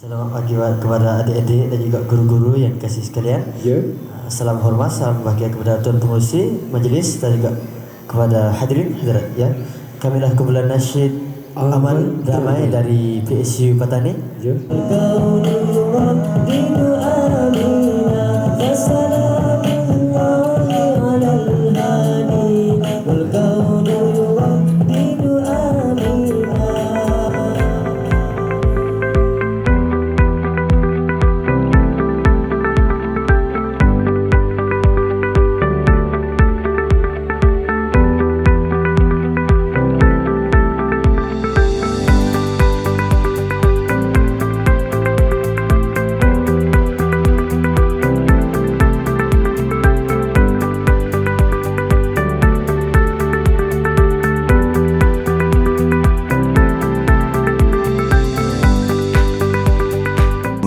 Selamat pagi kepada adik-adik dan juga guru-guru yang kasih sekalian. Ya. Salam hormat, salam bahagia kepada Tuan Pengurusi Majlis dan juga kepada hadirin hadirat ya. Kamilah kumpulan nasyid amal damai dari PSU Patani. Ya. ม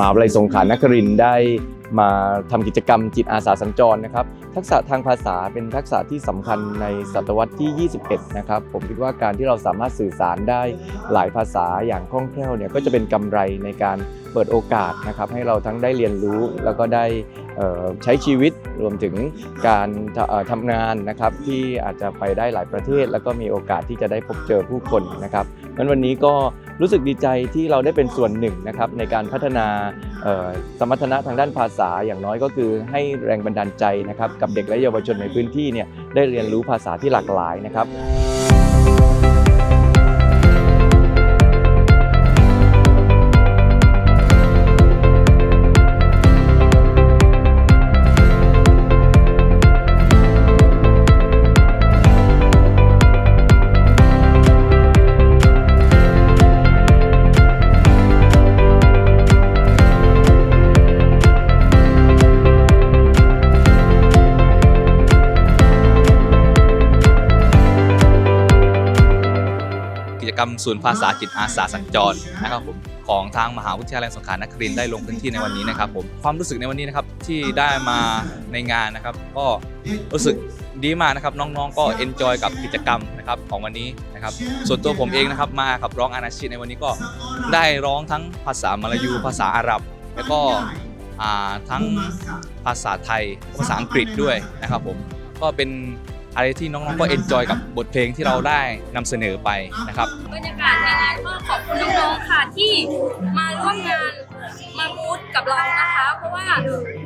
หาวิทยาลัยสงขลานครินทร์ได้มาทำกิจกรรมจิตอาสาสัญจรนะครับ ทักษะทางภาษาเป็นทักษะที่สำคัญในศตวรรษที่ 21 นะครับ ผมคิดว่าการที่เราสามารถสื่อสารได้หลายภาษาอย่างคล่องแคล่วเนี่ยก็จะเป็นกำไรในการเปิดโอกาสนะครับ ให้เราทั้งได้เรียนรู้แล้วก็ได้ใช้ชีวิตรวมถึงการทเอ่อทำงานนะครับ ที่อาจจะไปได้หลายประเทศ แล้วก็มีโอกาสที่จะได้พบเจอผู้คนนะครับงั้นวันนี้ก็ รู้สึกดีใจที่เราได้เป็นส่วนหนึ่งนะครับในการพัฒนาสมรรถนะทางด้านภาษาอย่างน้อยก็คือให้แรงบันดาลใจนะครับกับเด็กและเยาวชนในพื้นที่เนี่ยได้เรียนรู้ภาษาที่หลากหลายนะครับ กิจกรรมศูนย์ภาษาจิตอาสาสัญจรนะครับผมของทางมหาวิทยาลัยสงขลานครินทร์ได้ลงพื้นที่ในวันนี้นะครับผมความรู้สึกในวันนี้นะครับที่ได้มาในงานนะครับ ก็รู้สึกดีมากนะครับน้องๆ ก็เอนจอยกับกิจกรรมนะครับของวันนี้นะครับส่วนตัวผมเองนะครับมาขับร้องอานาชิในวันนี้ก็ได้ร้องทั้งภาษามลายูภาษาอาหรับ แล้วก็ทั้งภาษาไทยภาษาอังกฤษด้วยนะครับผมก็เป็น อะไรที่น้องๆก็เอนจอยกับบทเพลงที่เราได้นำเสนอไปนะครับ บรรยากาศในงานก็ขอบคุณน้องๆค่ะที่มาร่วมงานมาพูดกับเรานะคะ เพราะว่า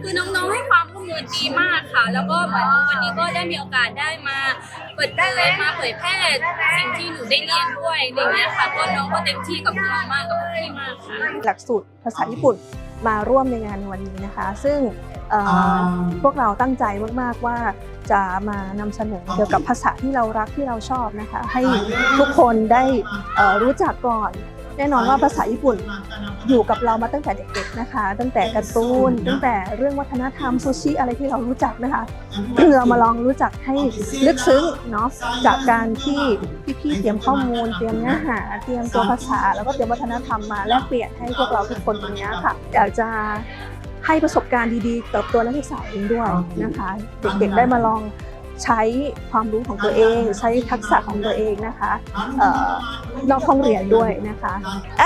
คือน้องๆให้ความร่วมมือดีมากค่ะ แล้วก็เหมือนวันนี้ก็ได้มีโอกาสได้มา เปิดเผยมาเผยแพร่สิ่งที่หนูได้เรียนด้วยอะไรอย่างเงี้ยค่ะก็น้องก็เต็มที่กับเรามากกับพี่มากค่ะ หลักสูตรภาษาญี่ปุ่น มาร่วมในงานในวันนี้นะคะ ซึ่งเอ่อพวกเราตั้งใจมาก ๆ ว่าจะมานำเสนอเกี่ยวกับภาษาที่เรารักที่เราชอบนะคะ ให้ทุกคนได้เอ่อรู้จักก่อน แน่นอนว่าภาษาญี่ปุ่น อยู่กับเรามาตั้งแต่เด็กๆนะคะ ตั้งแต่การ์ตูนตั้งแต่เรื่องวัฒนธรรมซูชิอะไรที่เรารู้จักนะคะเรามาลองรู้จักให้ลึกซึ้งเนาะจากการที่พี่ๆเตรียมข้อมูล เตรียมเนื้อหา เตรียมตัวภาษา แล้วก็เตรียมวัฒนธรรมมาแลกเปลี่ยนให้พวกเราทุกคนตรงเนี้ยค่ะอยากจะให้ประสบการณ์ดีๆกับตัวนักศึกษาเองด้วยนะคะ เด็กๆได้มาลอง ใช้ความรู้ของตัวเอง ใช้ทักษะของตัวเองนะคะเอ่อนอกห้องเรียนด้วยนะคะ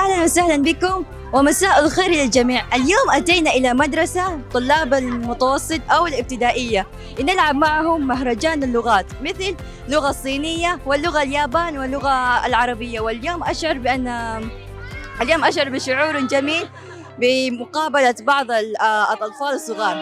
أهلا وسهلا بكم ومساء الخير للجميع اليوم أتينا إلى مدرسة طلاب المتوسط أو الابتدائية لنلعب معهم مهرجان اللغات مثل اللغة الصينية واللغة اليابان واللغة العربية واليوم أشعر بأن اليوم أشعر بشعور جميل بمقابلة بعض ال- آه، الأطفال الصغار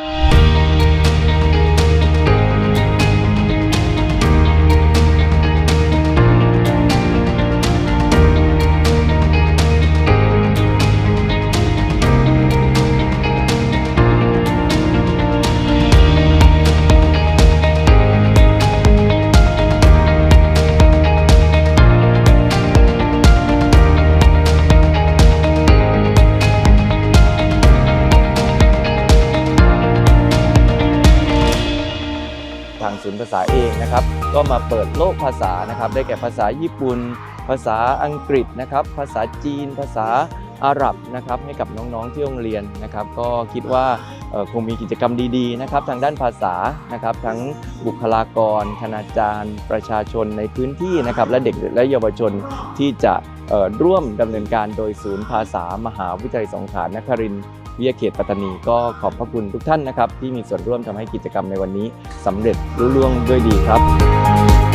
ศูนย์ภาษาเองนะครับ ก็มาเปิดโลกภาษานะครับ ได้แก่ภาษาญี่ปุ่น ภาษาอังกฤษนะครับ ภาษาจีน ภาษาอาหรับนะครับให้กับน้องๆที่โรงเรียนนะครับ ก็คิดว่าคงมีกิจกรรมดีๆนะครับ ทางด้านภาษานะครับ ทั้งบุคลากร คณาจารย์ ประชาชนในพื้นที่นะครับ และเด็กและเยาวชนที่จะร่วมดำเนินการโดยศูนย์ภาษามหาวิทยาลัยสงขลานครินทร์ วิทยาเขตปัตตานีก็ขอบพระคุณทุกท่านนะครับ ที่มีส่วนร่วมทำให้กิจกรรมในวันนี้สำเร็จรุ่ล่วงด้วยดีครับ